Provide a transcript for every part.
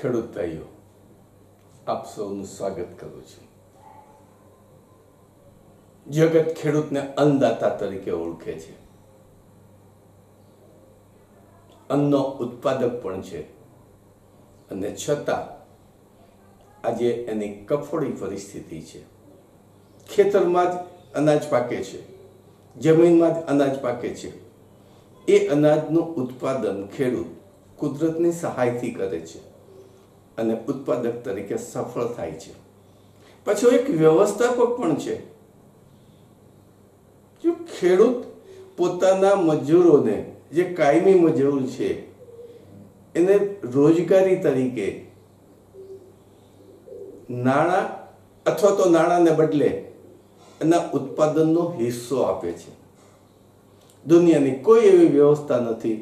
ખેડૂત ભાઈઓ આપ સૌનું સ્વાગત કરું છું. જગત ખેડૂતને અન્નદાતા તરીકે ઓળખે છે. અન્નનો ઉત્પાદક પણ છે. અને છતાં, આજે એની કફોડી પરિસ્થિતિ છે. ખેતરમાં જ અનાજ પાકે છે. જમીનમાં જ અનાજ પાકે છે. એ અનાજનું ઉત્પાદન ખેડૂત કુદરતની સહાયથી કરે છે અને ઉત્પાદક તરીકે સફળ થાય છે. પછી એક વ્યવસ્થાપક પણ છે. જો ખેડૂત પોતાના મજૂરોને જે કાયમી મજૂર છે, એને રોજગારી તરીકે નાણાં અથવા તો નાણાંને બદલે એના ઉત્પાદનનો હિસ્સો આપે છે. દુનિયાની કોઈ એવી વ્યવસ્થા નથી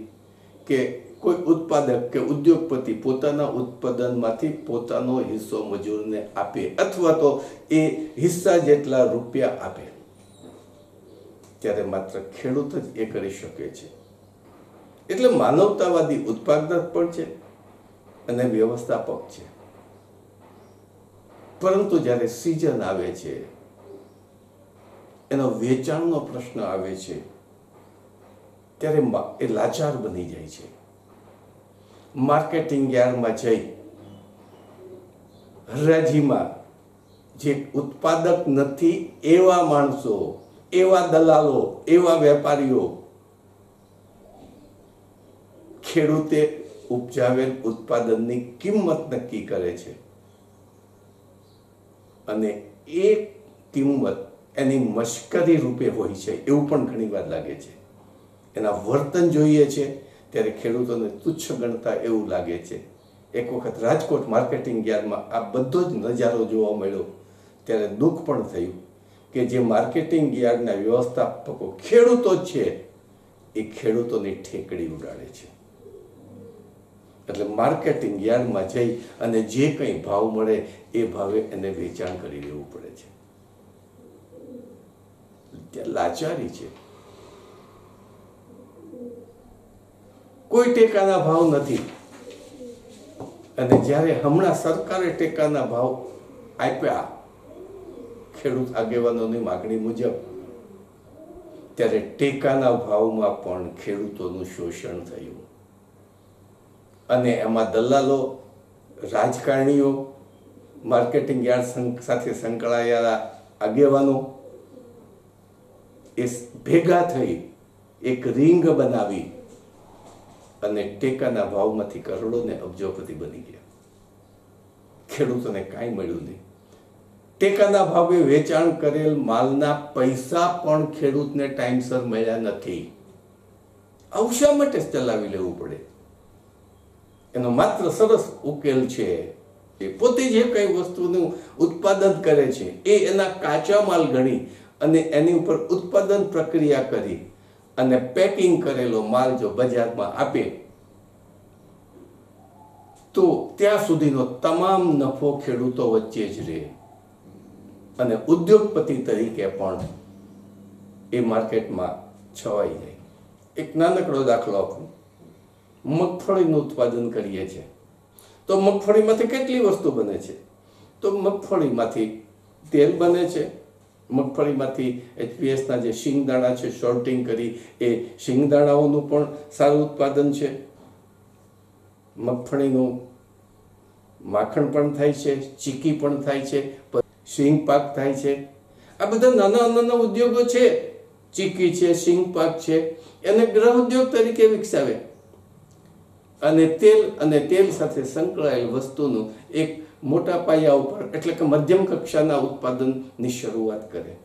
કે કોઈ ઉત્પાદક કે ઉદ્યોગપતિ પોતાના ઉત્પાદનમાંથી પોતાનો હિસ્સો મજૂરને આપે અથવા તો એ હિસ્સા જેટલા રૂપિયા આપે. ત્યારે માત્ર ખેડૂત જ એ કરી શકે છે. એટલે માનવતાવાદી ઉત્પાદક પણ છે અને વ્યવસ્થાપક છે. પરંતુ જ્યારે સિઝન આવે છે, એનો વેચાણનો પ્રશ્ન આવે છે, ત્યારે એ લાચાર બની જાય છે. માર્કેટિંગ યાર્ડમાં જઈ હરાજીમાં જે ઉત્પાદક નથી એવા માણસો, એવા દલાલો, એવા વેપારીઓ ખેડૂતે ઉપજાવેલ ઉત્પાદનની કિંમત નક્કી કરે છે. અને એ કિંમત એની મશ્કરી રૂપે હોય છે, એવું પણ ઘણી વાર લાગે છે. એના વર્તન જોઈએ છે, ત્યારે ખેડૂતોને તુચ્છ ગણતા એવું લાગે છે. એક વખત રાજકોટ માર્કેટિંગ યાર્ડમાં આ બધો જ નજારો જોવા મળ્યો, ત્યારે દુઃખ પણ થયું કે જે માર્કેટિંગ યાર્ડના વ્યવસ્થાપકો ખેડૂતો છે, એ ખેડૂતોની ઠેકડી ઉડાડે છે. એટલે માર્કેટિંગ યાર્ડમાં જઈ અને જે કંઈ ભાવ મળે એ ભાવે એને વેચાણ કરી દેવું પડે છે. ત્યાં લાચારી છે. કોઈ ટેકાના ભાવ નથી. અને જ્યારે હમણાં સરકારે ટેકાના ભાવ આપ્યા, ખેડૂત આગેવાનોની માગણી મુજબ, ત્યારે ટેકાના ભાવમાં પણ ખેડૂતોનું શોષણ થયું. અને એમાં દલાલો, રાજકારણીઓ, માર્કેટિંગ યાર્ડ સાથે સંકળાયેલા આગેવાનો, એ ભેગા થઈ એક રિંગ બનાવી અને ટેકાના ભાવમાંથી કરોડો ને અબજોપતિ બની ગયા. ખેડૂતોને કાંઈ મળ્યું નહીં. ટેકાના ભાવે વેચાણ કરેલ માલના પૈસા પણ ખેડૂતને ટાઈમસર મળ્યા નથી. આવું શા માટે ચલાવી લેવું પડે? એનો માત્ર સરસ ઉકેલ છે એ પોતે જે કઈ વસ્તુનું ઉત્પાદન કરે છે, એ એના કાચા માલ ગણી અને એની ઉપર ઉત્પાદન પ્રક્રિયા કરી અને પેકિંગ કરેલો માલ જો બજારમાં આપે, તો ત્યાં સુધીનો તમામ નફો ખેડૂતો વચ્ચે જ રહે. અને ઉદ્યોગપતિ તરીકે પણ એ માર્કેટમાં છવાઈ જાય. એક નાનકડો દાખલો આપું. મગફળીનું ઉત્પાદન કરીએ છીએ. તો મગફળીમાંથી કેટલી વસ્તુ બને છે? તો મગફળીમાંથી તેલ બને છે. મગફળીમાંથી એચપીએસના જે શિંગદાણા છે શોર્ટિંગ કરી એ શિંગદાણાઓનું પણ સારું ઉત્પાદન છે. મગફળીનું માખણ પણ થાય છે, ચીકી પણ થાય છે શિંગ પાક થાય છે. આ બધા નાના નાના ઉદ્યોગો છે. ચીકી છે શિંગ પાક છે. એને ગ્રહ ઉદ્યોગ તરીકે વિકસાવે. અને તેલ અને તેલ સાથે સંકળાયેલ વસ્તુનું એક મોટા પાયા ઉપર, એટલે કે મધ્યમ કક્ષાના ઉત્પાદનની શરૂઆત કરે.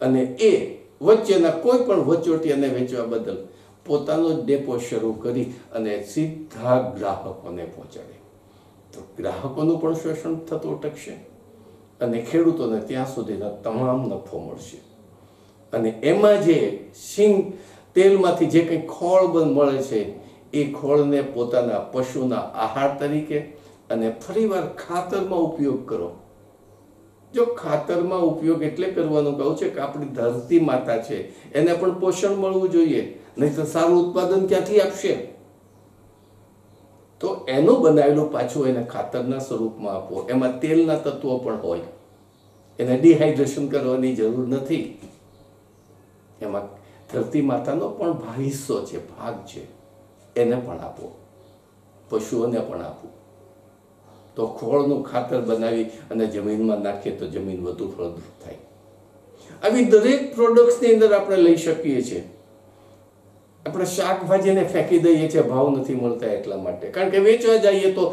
અને એ વચ્ચેના કોઈ પણ વચોટિયાને વેચવા બદલ પોતાનો જ ડેપો શરૂ કરી અને સીધા ગ્રાહકોને પહોંચાડે. તો ગ્રાહકોનું પણ શોષણ થતું અટકશે અને ખેડૂતોને ત્યાં સુધીનો તમામ નફો મળશે. અને એમાં જે સિંગ તેલમાંથી જે કંઈ ખોળ બન મળે છે એ ખોળને પોતાના પશુના આહાર તરીકે અને ફરીવાર ખાતરમાં ઉપયોગ કરો. જો ખાતરમાં ઉપયોગ એટલે કરવાનું કહું છે કે આપણી ધરતી માતા છે, એને પણ પોષણ મળવું જોઈએ, નહીં તો સારું ઉત્પાદન ક્યાંથી આપશે? તો એનું બનાવેલું પાછું એને ખાતરના સ્વરૂપમાં આપો. એમાં તેલના તત્વો પણ હોય. એને ડિહાઇડ્રેશન કરવાની જરૂર નથી. એમાં ધરતી માતાનો પણ ભા- હિસ્સો છે, ભાગ છે. એને પણ આપો, પશુઓને પણ આપો. તો ખોળનું ખાતર બનાવી અને જમીનમાં નાખીએ તો જમીન વધુ ફળદ્રુપ થાય. આવી દરેક પ્રોડક્ટ્સની અંદર આપણે લઈ શકીએ છીએ. આપણે શાકભાજીને ફેંકી દઈએ છીએ, ભાવ નથી મળતા એટલા માટે. કારણ કે વેચવા જઈએ તો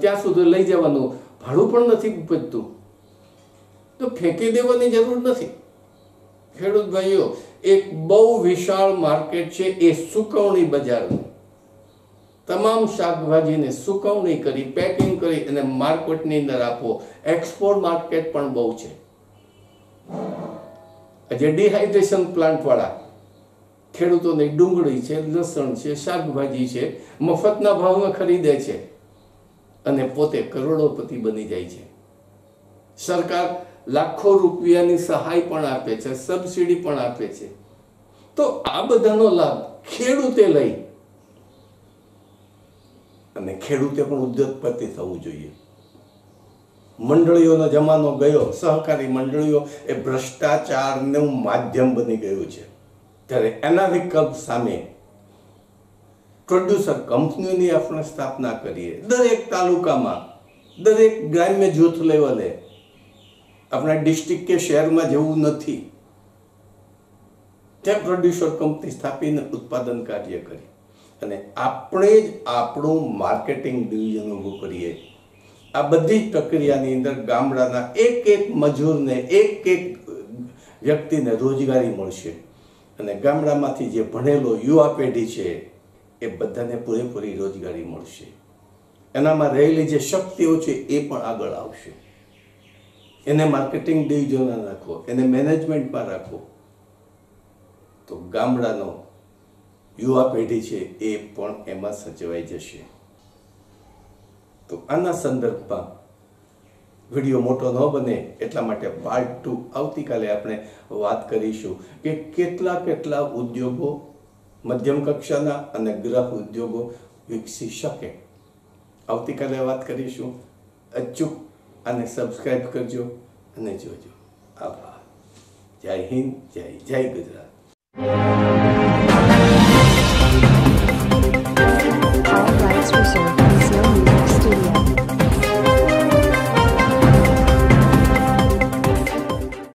ત્યાં સુધી લઈ જવાનું ભાડું પણ નથી ઉપજતું. તો ફેંકી દેવાની જરૂર નથી. ખેડૂત ભાઈઓ, એક બહુ વિશાળ માર્કેટ છે એ સુકવણી બજારનું. તમામ શાકભાજીને સુકવણી કરી પેકિંગ કરી અને માર્કેટની અંદર આપો. એક્સપોર્ટ માર્કેટ પણ બહુ છે. જે ડિહાઇડ્રેશન પ્લાન્ટ વાળા ખેડૂતોને ડુંગળી છે, લસણ છે, શાકભાજી છે, મફતના ભાવમાં ખરીદે છે અને પોતે કરોડોપતિ બની જાય છે. સરકાર લાખો રૂપિયાની સહાય પણ આપે છે સબસિડી પણ આપે છે. તો આ બધાનો લાભ ખેડૂતે લઈ અને ખેડૂતે પણ ઉદ્યોગપતિ થવું જોઈએ. મંડળીઓનો જમાનો ગયો, સહકારી મંડળીઓ એ ભ્રષ્ટાચારનું માધ્યમ બની ગયું છે. ત્યારે એના વિકલ્પ સામે પ્રોડ્યુસર કંપનીઓની આપણે સ્થાપના કરીએ. દરેક તાલુકામાં, દરેક ગ્રામ્ય જૂથ લેવલે આપણે ડિસ્ટ્રિક્ટ કે શહેરમાં જવું નથી. ત્યાં પ્રોડ્યુસર કંપની સ્થાપીને ઉત્પાદન કાર્ય કરી. અને આપણે જ આપણું માર્કેટિંગ ડિવિઝન ઊભું કરીએ. આ બધી જ પ્રક્રિયાની અંદર ગામડાના એક એક મજૂરને એક એક વ્યક્તિને રોજગારી મળશે. અને ગામડામાંથી જે ભણેલો યુવા પેઢી છે, એ બધાને પૂરેપૂરી રોજગારી મળશે. એનામાં રહેલી જે શક્તિઓ છે, એ પણ આગળ આવશે. એને માર્કેટિંગ ડિવિઝનમાં રાખો, એને મેનેજમેન્ટમાં રાખો. તો ગામડાનો યુવા પેઢી છે એ પણ એમાં સચવાઈ જશે. તો આના સંદર્ભમાં વીડિયો મોટો ન બને એટલા માટે પાર્ટ ટુ આવતીકાલે આપણે વાત કરીશું કે કેટલા કેટલા ઉદ્યોગો મધ્યમ કક્ષાના અને ગ્રહ ઉદ્યોગો વિકસી શકે. આવતીકાલે વાત કરીશું. અચૂક અને સબસ્ક્રાઈબ કરજો અને જોજો. આભાર. જય હિન્દ, જય જય ગુજરાત.